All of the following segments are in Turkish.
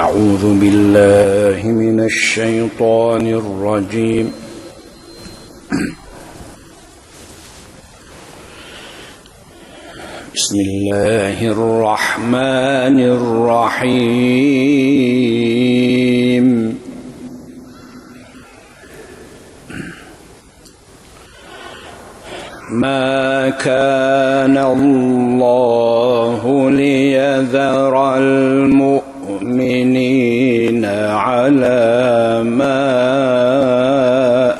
أعوذ بالله من الشيطان الرجيم. بسم الله الرحمن الرحيم. ما كان الله ليذر المؤمنين على ما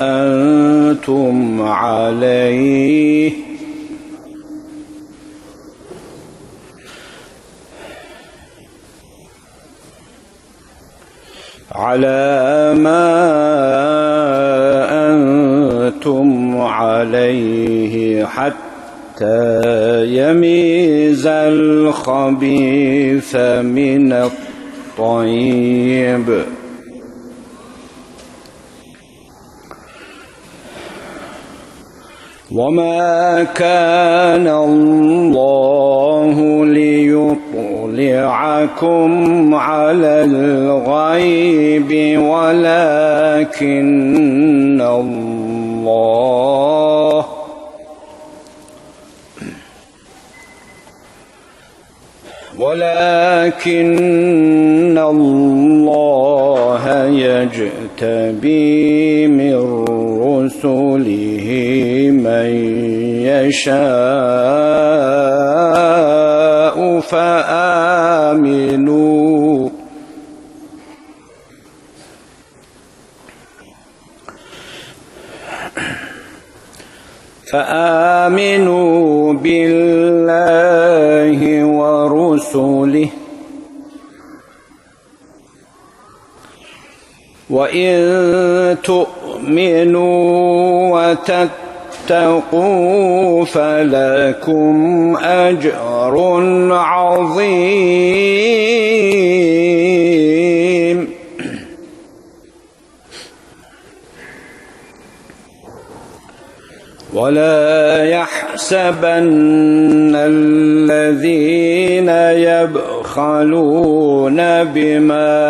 أنتم عليه. على ما أنتم عليه حتى يميز الخبيث من الطيب وما كان الله ليطلعكم على الغيب ولكن الله ولكن الله يجتبي من رسله من يشاء فآمنوا فآمنوا بالله ورسله وإن تؤمنوا وتتقوا فلكم أجر عظيم. ولا يحسبن الذين يبخلون بما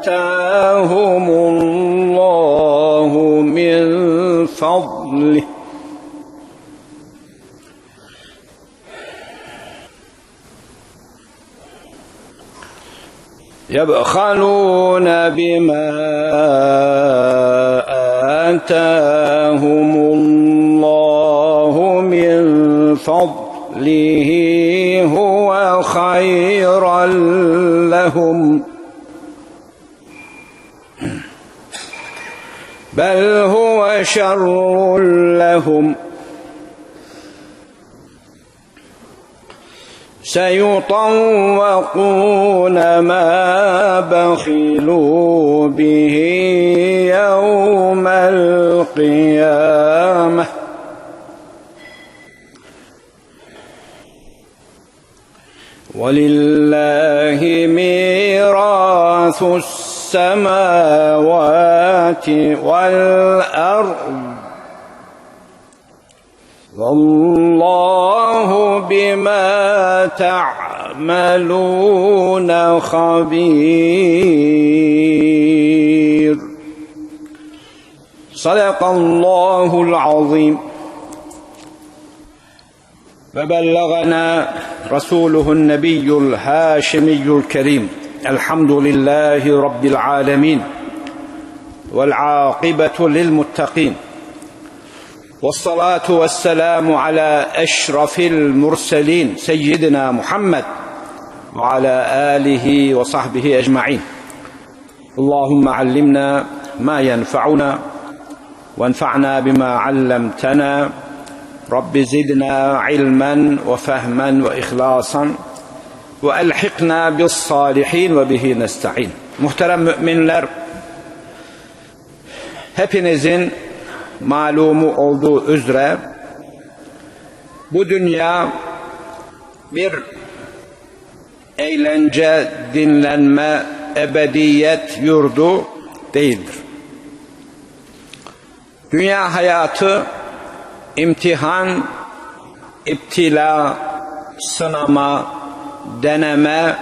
آتاهم الله من فضله. يبخلون بما آتاهم الله من فضله هو خيرا لهم. بل هو شر لهم سيطوقون ما بخلوا به يوم القيامة ولله ميراث السماوات والأرض. والله بما تعملون خبير. صدق الله العظيم. وبلغنا رسوله النبي الهاشمي الكريم. الحمد لله رب العالمين والعاقبة للمتقين والصلاة والسلام على أشرف المرسلين سيدنا محمد وعلى آله وصحبه أجمعين. اللهم علمنا ما ينفعنا وانفعنا بما علمتنا. رب زدنا علما وفهما وإخلاصا. ve elhikna bis salihin ve bihi nestaîn. Muhterem müminler hepinizin malumu olduğu üzere bu dünya bir eğlence, dinlenme, ebediyet yurdu değildir. Dünya hayatı imtihan, iptila, sınama, deneme,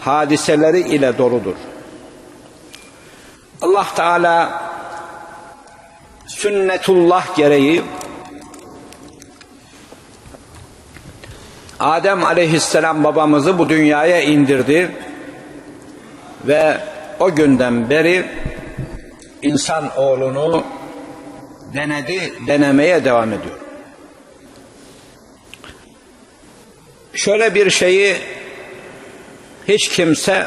hadiseleri ile doludur. Allah Teala sünnetullah gereği Adem aleyhisselam babamızı bu dünyaya indirdi ve o günden beri insan oğlunu denedi, denemeye devam ediyor. Şöyle bir şeyi hiç kimse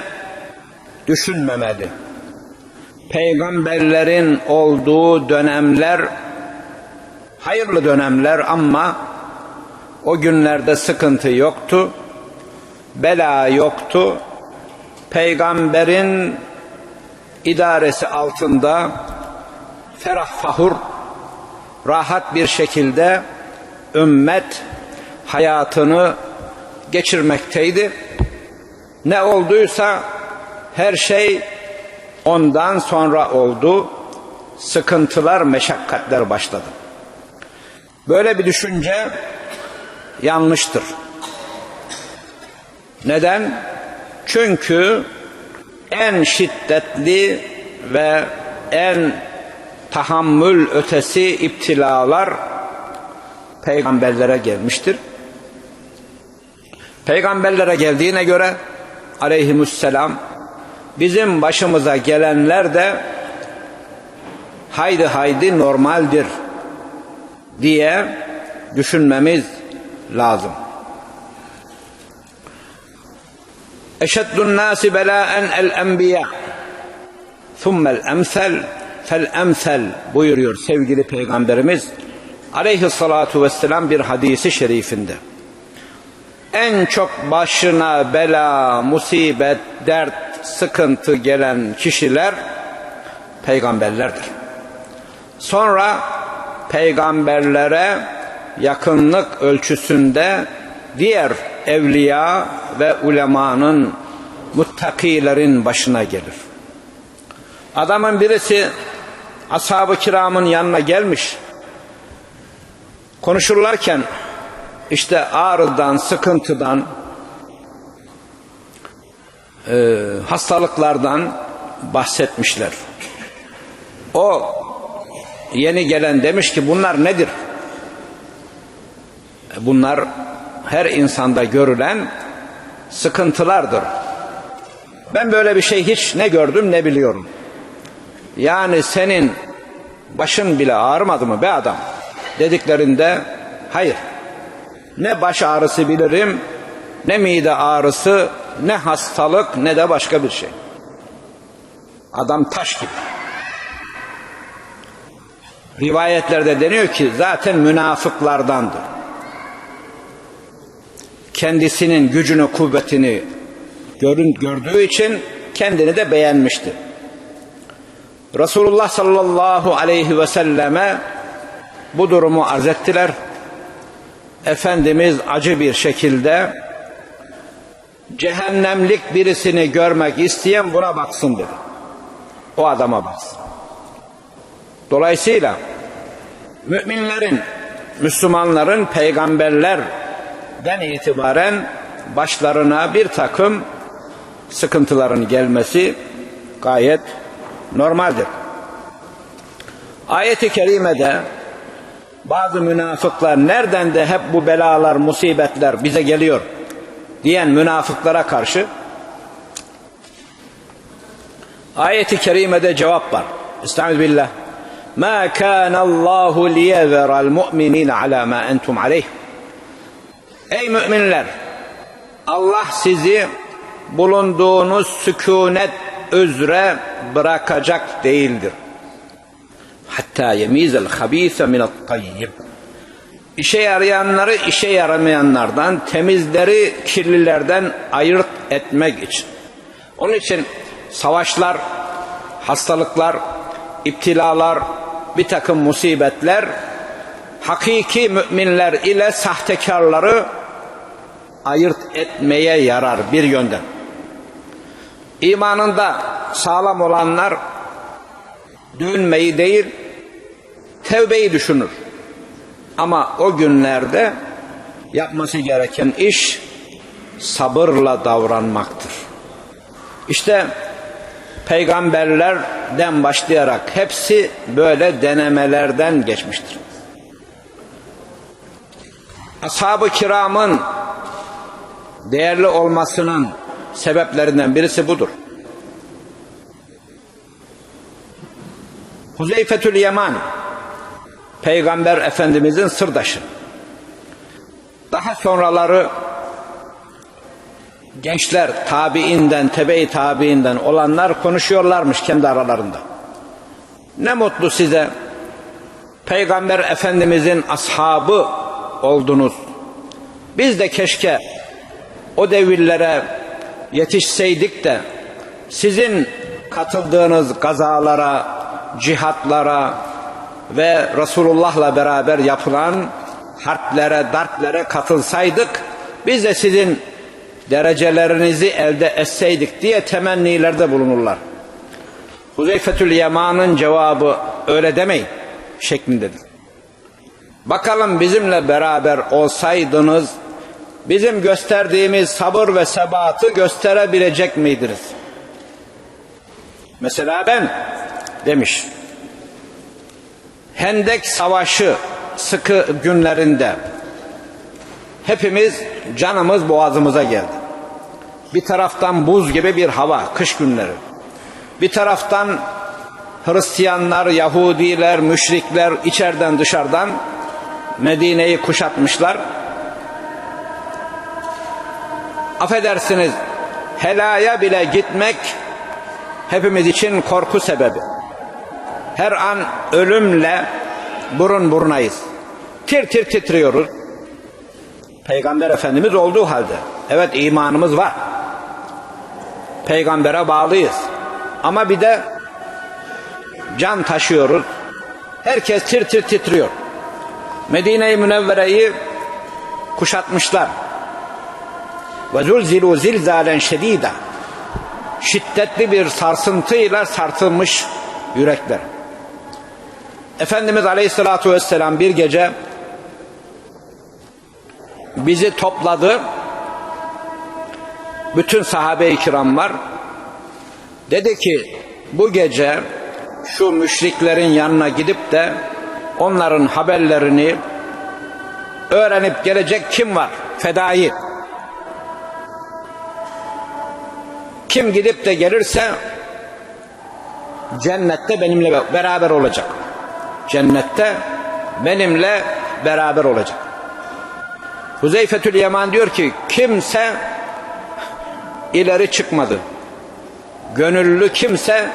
düşünmemeli. Peygamberlerin olduğu dönemler hayırlı dönemler ama o günlerde sıkıntı yoktu. Bela yoktu. Peygamberin idaresi altında ferah fahur rahat bir şekilde ümmet hayatını geçirmekteydi. Ne olduysa her şey ondan sonra oldu. Sıkıntılar, meşakkatler başladı. Böyle bir düşünce yanlıştır. Neden? Çünkü en şiddetli ve en tahammül ötesi iptilalar peygamberlere gelmiştir. Peygamberlere geldiğine göre aleyhisselam bizim başımıza gelenler de haydi haydi normaldir diye düşünmemiz lazım. Eşeddun nasi belaen el enbiya thummel emsel fel emsel buyuruyor sevgili peygamberimiz aleyhissalatu vesselam bir hadisi şerifinde. En çok başına bela, musibet, dert, sıkıntı gelen kişiler peygamberlerdir. Sonra peygamberlere yakınlık ölçüsünde diğer evliya ve ulemanın muttakilerin başına gelir. Adamın birisi ashab-ı kiramın yanına gelmiş. Konuşurlarken işte ağrıdan, sıkıntıdan, e, hastalıklardan bahsetmişler. O yeni gelen demiş ki bunlar nedir? Bunlar her insanda görülen sıkıntılardır. Ben böyle bir şey hiç ne gördüm ne biliyorum. Yani senin başın bile ağrımadı mı be adam? Dediklerinde hayır. Ne baş ağrısı bilirim, ne mide ağrısı, ne hastalık, ne de başka bir şey. Adam taş gibi. Rivayetlerde deniyor ki zaten münafıklardandır. Kendisinin gücünü, kuvvetini görün, gördüğü için kendini de beğenmişti. Resulullah sallallahu aleyhi ve selleme bu durumu arz ettiler. Efendimiz acı bir şekilde cehennemlik birisini görmek isteyen buna baksın dedi. O adama baksın. Dolayısıyla müminlerin, Müslümanların peygamberlerden itibaren başlarına bir takım sıkıntıların gelmesi gayet normaldir. Ayet-i kerimede bazı münafıklar nereden de hep bu belalar, musibetler bize geliyor diyen münafıklara karşı ayet-i kerimede cevap var. Estaizu billah. Ma kana Allahu liyezera'l mu'minin ala ma entum aleyh. Ey müminler! Allah sizi bulunduğunuz sükunet üzere bırakacak değildir. Hatta yemizel habise minat tayyib. İşe yarayanları işe yaramayanlardan, temizleri kirlilerden ayırt etmek için. Onun için savaşlar, hastalıklar, iptilalar, bir takım musibetler hakiki müminler ile sahtekarları ayırt etmeye yarar bir yönden. İmanında sağlam olanlar dönmeyi değil, tevbeyi düşünür. Ama o günlerde yapması gereken iş sabırla davranmaktır. İşte peygamberlerden başlayarak hepsi böyle denemelerden geçmiştir. Ashab-ı kiramın değerli olmasının sebeplerinden birisi budur. Huzeyfetül Yaman Peygamber Efendimizin sırdaşı. Daha sonraları gençler tabiinden, tebe-i tabiinden olanlar konuşuyorlarmış kendi aralarında. Ne mutlu size Peygamber Efendimizin ashabı oldunuz. Biz de keşke o devirlere yetişseydik de sizin katıldığınız gazalara, cihatlara ve Resulullah'la beraber yapılan harplere, darplere katılsaydık, biz de sizin derecelerinizi elde etseydik diye temennilerde bulunurlar. Huzeyfetül Yaman'ın cevabı öyle demeyin şeklindedir. Bakalım bizimle beraber olsaydınız bizim gösterdiğimiz sabır ve sebatı gösterebilecek miydiniz? Mesela ben demiş. Hendek Savaşı sıkı günlerinde hepimiz canımız boğazımıza geldi. Bir taraftan buz gibi bir hava, kış günleri. Bir taraftan Hristiyanlar, Yahudiler, müşrikler içeriden dışarıdan Medine'yi kuşatmışlar. Affedersiniz, helaya bile gitmek hepimiz için korku sebebi. Her an ölümle burun burunayız. Tir tir titriyoruz. Peygamber Efendimiz olduğu halde. Evet imanımız var. Peygambere bağlıyız. Ama bir de can taşıyoruz. Herkes tir tir titriyor. Medine-i Münevvere'yi kuşatmışlar. Ve zulzilu zilzalen şedida. Şiddetli bir sarsıntıyla sarsılmış yürekler. Efendimiz Aleyhisselatü Vesselam bir gece bizi topladı. Bütün sahabe-i kiram var. Dedi ki bu gece şu müşriklerin yanına gidip de onların haberlerini öğrenip gelecek kim var? Fedai. Kim gidip de gelirse cennette benimle beraber olacak. Cennette benimle beraber olacak. Huzeyfetül Yaman diyor ki kimse ileri çıkmadı. Gönüllü kimse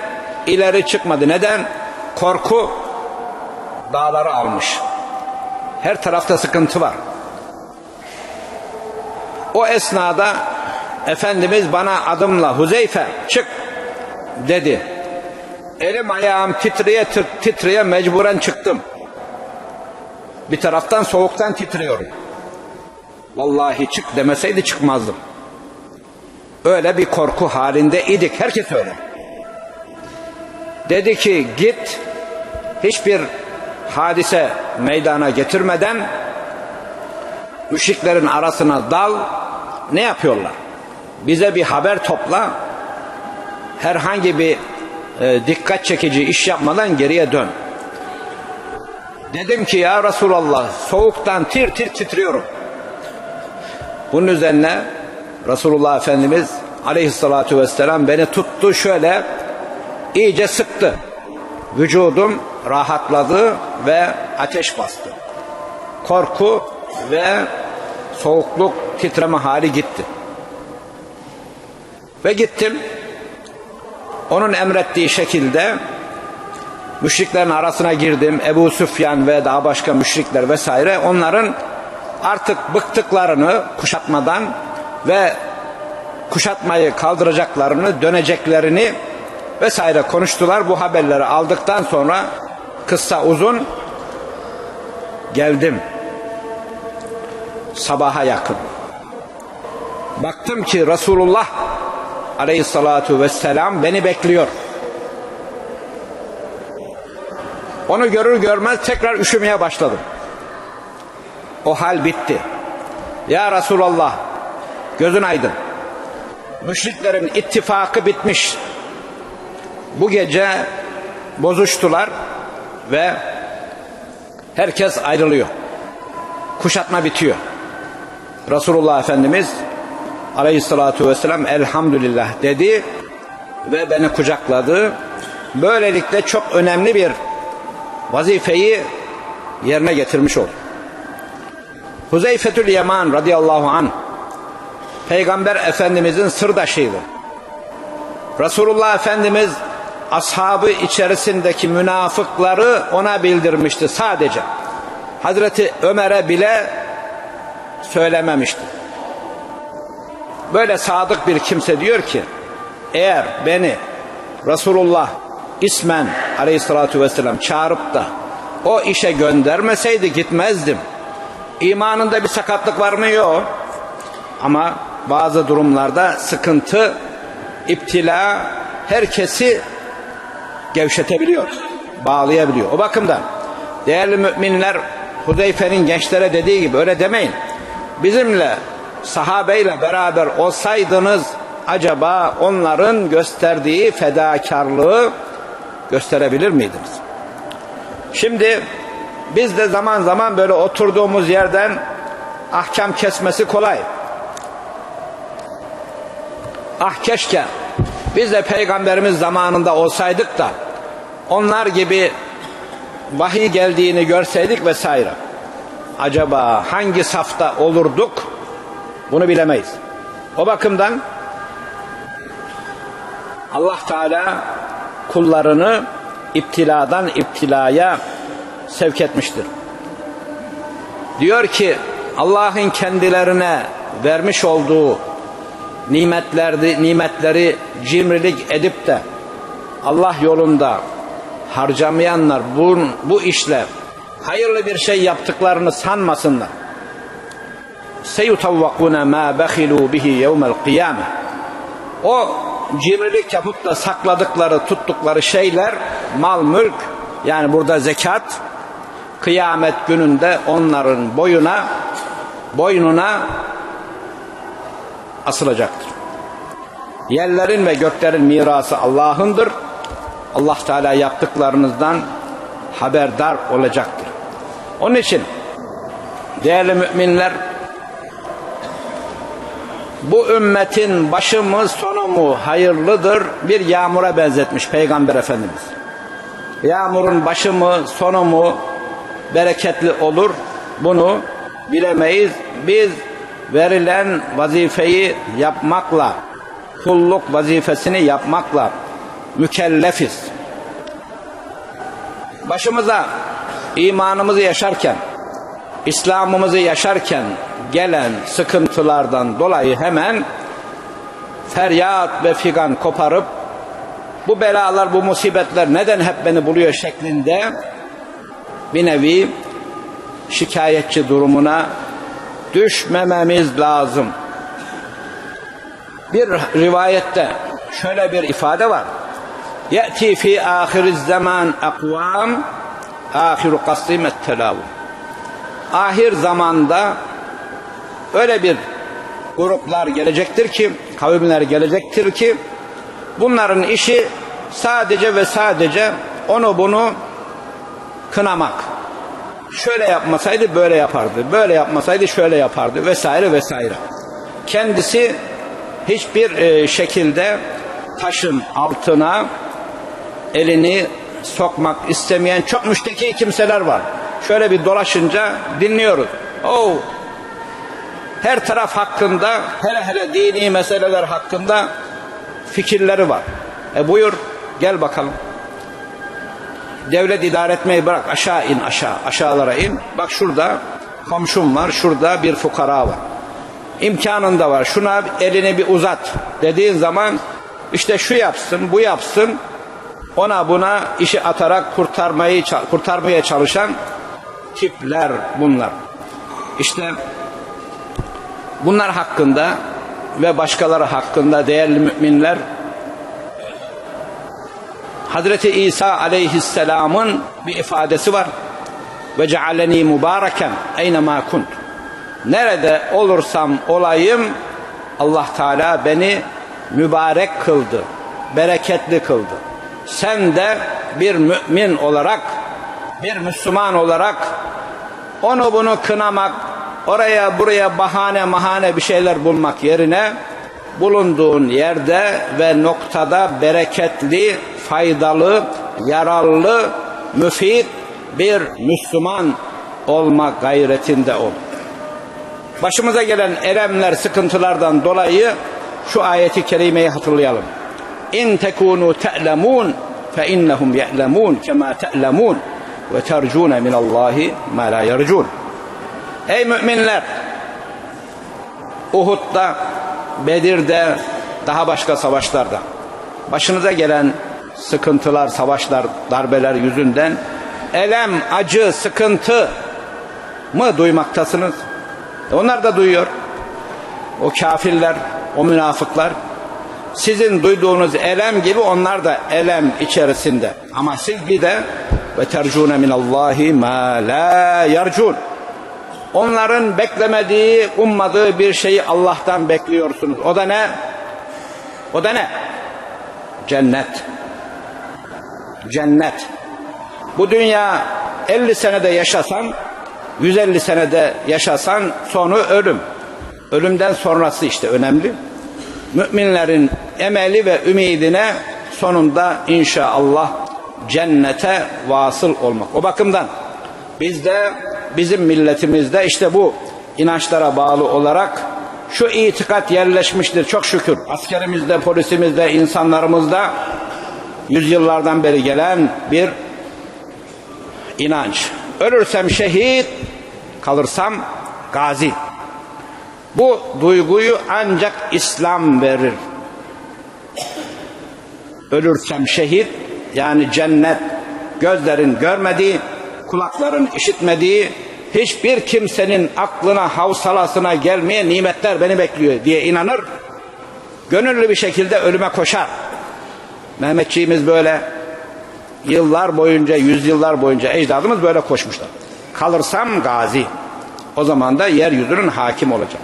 ileri çıkmadı. Neden? Korku dağları almış. Her tarafta sıkıntı var. O esnada Efendimiz bana adımla Huzeyfe çık dedi. Elim ayağım titreye titreye mecburen çıktım. Bir taraftan soğuktan titriyorum. Vallahi çık demeseydi çıkmazdım. Öyle bir korku halinde idik. Herkes öyle. Dedi ki git hiçbir hadise meydana getirmeden müşriklerin arasına dal ne yapıyorlar? Bize bir haber topla herhangi bir e, dikkat çekici iş yapmadan geriye dön. Dedim ki ya Resulallah soğuktan tir tir titriyorum. Bunun üzerine Resulullah Efendimiz aleyhissalatu vesselam beni tuttu şöyle iyice sıktı. Vücudum rahatladı ve ateş bastı. Korku ve soğukluk titreme hali gitti. Ve gittim onun emrettiği şekilde müşriklerin arasına girdim. Ebu Süfyan ve daha başka müşrikler vesaire onların artık bıktıklarını kuşatmadan ve kuşatmayı kaldıracaklarını, döneceklerini vesaire konuştular. Bu haberleri aldıktan sonra kısa uzun geldim. Sabaha yakın. Baktım ki Resulullah aleyhissalatu vesselam beni bekliyor. Onu görür görmez tekrar üşümeye başladım. O hal bitti. Ya Resulallah gözün aydın. müşriklerin ittifakı bitmiş. Bu gece bozuştular ve herkes ayrılıyor. Kuşatma bitiyor. Resulullah Efendimiz aleyhissalatu vesselam elhamdülillah dedi ve beni kucakladı. Böylelikle çok önemli bir vazifeyi yerine getirmiş oldu. Huzeyfetül Yaman radıyallahu anh Peygamber Efendimizin sırdaşıydı. Resulullah Efendimiz ashabı içerisindeki münafıkları ona bildirmişti sadece. Hazreti Ömer'e bile söylememişti. Böyle sadık bir kimse diyor ki eğer beni Resulullah ismen aleyhissalatü vesselam çağırıp da o işe göndermeseydi gitmezdim. İmanında bir sakatlık var mı? Yok. Ama bazı durumlarda sıkıntı, iptila herkesi gevşetebiliyor, bağlayabiliyor. O bakımdan değerli müminler Hudeyfe'nin gençlere dediği gibi öyle demeyin. Bizimle sahabeyle beraber olsaydınız acaba onların gösterdiği fedakarlığı gösterebilir miydiniz? Şimdi biz de zaman zaman böyle oturduğumuz yerden ahkam kesmesi kolay. Ah keşke biz de peygamberimiz zamanında olsaydık da onlar gibi vahiy geldiğini görseydik vesaire. Acaba hangi safta olurduk bunu bilemeyiz. O bakımdan Allah Teala kullarını iptiladan iptilaya sevk etmiştir. Diyor ki Allah'ın kendilerine vermiş olduğu nimetleri, nimetleri cimrilik edip de Allah yolunda harcamayanlar bu, bu işle hayırlı bir şey yaptıklarını sanmasınlar. Seyutavvakuna ma bakhilu bihi yevmel kıyame. O cimrilik yapıp da sakladıkları, tuttukları şeyler mal, mülk yani burada zekat kıyamet gününde onların boyuna boynuna asılacaktır. Yerlerin ve göklerin mirası Allah'ındır. Allah Teala yaptıklarınızdan haberdar olacaktır. Onun için değerli müminler bu ümmetin başı mı sonu mu hayırlıdır bir yağmura benzetmiş Peygamber Efendimiz. Yağmurun başı mı sonu mu bereketli olur bunu bilemeyiz. Biz verilen vazifeyi yapmakla, kulluk vazifesini yapmakla mükellefiz. Başımıza imanımızı yaşarken, İslam'ımızı yaşarken gelen sıkıntılardan dolayı hemen feryat ve figan koparıp bu belalar, bu musibetler neden hep beni buluyor şeklinde bir nevi şikayetçi durumuna düşmememiz lazım. Bir rivayette şöyle bir ifade var. Ye'ti fi ahiriz zaman akvam ahiru kasimet telavum. Ahir zamanda öyle bir gruplar gelecektir ki, kavimler gelecektir ki bunların işi sadece ve sadece onu bunu kınamak. Şöyle yapmasaydı böyle yapardı, böyle yapmasaydı şöyle yapardı vesaire vesaire. Kendisi hiçbir e, şekilde taşın altına elini sokmak istemeyen çok müşteki kimseler var. Şöyle bir dolaşınca dinliyoruz. Oh, her taraf hakkında, hele hele dini meseleler hakkında fikirleri var. E buyur, gel bakalım. Devlet idare etmeyi bırak, aşağı in aşağı, aşağılara in. Bak şurada komşum var, şurada bir fukara var. İmkanın da var, şuna elini bir uzat dediğin zaman işte şu yapsın, bu yapsın, ona buna işi atarak kurtarmayı kurtarmaya çalışan tipler bunlar. İşte bunlar hakkında ve başkaları hakkında değerli müminler Hazreti İsa aleyhisselamın bir ifadesi var. Ve cealeni mübareken eynema kunt. Nerede olursam olayım Allah Teala beni mübarek kıldı, bereketli kıldı. Sen de bir mümin olarak, bir Müslüman olarak onu bunu kınamak, oraya buraya bahane mahane bir şeyler bulmak yerine bulunduğun yerde ve noktada bereketli, faydalı, yararlı, müfit bir Müslüman olma gayretinde ol. Başımıza gelen elemler, sıkıntılardan dolayı şu ayeti kerimeyi hatırlayalım. İn tekunu te'lemun fe innehum ye'lemun kema te'lemun ve tercune minallahi ma la yercun. Ey müminler! Uhud'da, Bedir'de, daha başka savaşlarda başınıza gelen sıkıntılar, savaşlar, darbeler yüzünden elem, acı, sıkıntı mı duymaktasınız? Onlar da duyuyor. O kafirler, o münafıklar sizin duyduğunuz elem gibi onlar da elem içerisinde. Ama siz bir de ve tercune minallahi ma la yercun. Onların beklemediği, ummadığı bir şeyi Allah'tan bekliyorsunuz. O da ne? O da ne? Cennet. Cennet. Bu dünya 50 senede yaşasan, 150 senede yaşasan sonu ölüm. Ölümden sonrası işte önemli. Müminlerin emeli ve ümidine sonunda inşallah cennete vasıl olmak. O bakımdan bizde bizim milletimizde işte bu inançlara bağlı olarak şu itikat yerleşmiştir çok şükür. Askerimizde, polisimizde, insanlarımızda yüzyıllardan beri gelen bir inanç. Ölürsem şehit, kalırsam gazi. Bu duyguyu ancak İslam verir. Ölürsem şehit, yani cennet, gözlerin görmediği, kulakların işitmediği, hiçbir kimsenin aklına, havsalasına gelmeye nimetler beni bekliyor diye inanır. Gönüllü bir şekilde ölüme koşar. Mehmetçiğimiz böyle yıllar boyunca, yüzyıllar boyunca ecdadımız böyle koşmuşlar. Kalırsam gazi. O zaman da yeryüzünün hakim olacak.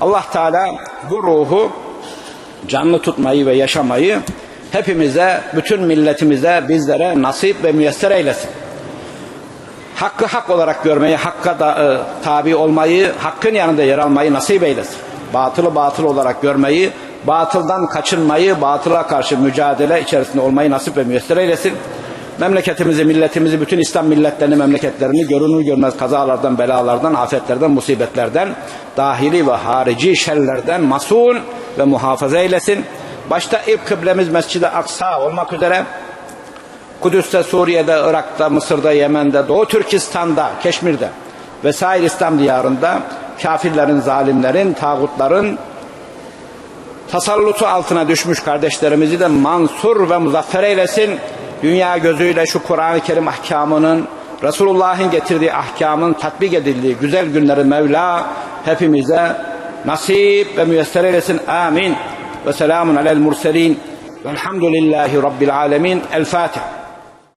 Allah Teala bu ruhu canlı tutmayı ve yaşamayı hepimize, bütün milletimize, bizlere nasip ve müyesser eylesin. Hakkı hak olarak görmeyi, hakka da, e, tabi olmayı, hakkın yanında yer almayı nasip eylesin. Batılı batıl olarak görmeyi, batıldan kaçınmayı, batıla karşı mücadele içerisinde olmayı nasip ve müyesser eylesin. Memleketimizi, milletimizi, bütün İslam milletlerini, memleketlerini görünür görmez kazalardan, belalardan, afetlerden, musibetlerden, dahili ve harici şerlerden masun ve muhafaza eylesin. Başta ilk kıblemiz Mescid-i Aksa olmak üzere Kudüs'te, Suriye'de, Irak'ta, Mısır'da, Yemen'de, Doğu Türkistan'da, Keşmir'de vesaire İslam diyarında kafirlerin, zalimlerin, tağutların tasallutu altına düşmüş kardeşlerimizi de mansur ve muzaffer eylesin. Dünya gözüyle şu Kur'an-ı Kerim ahkamının, Resulullah'ın getirdiği ahkamın tatbik edildiği güzel günleri Mevla hepimize nasip ve müyesser eylesin. Amin. Ve selamun alel murselin. Velhamdülillahi Rabbil alemin. El Fatiha.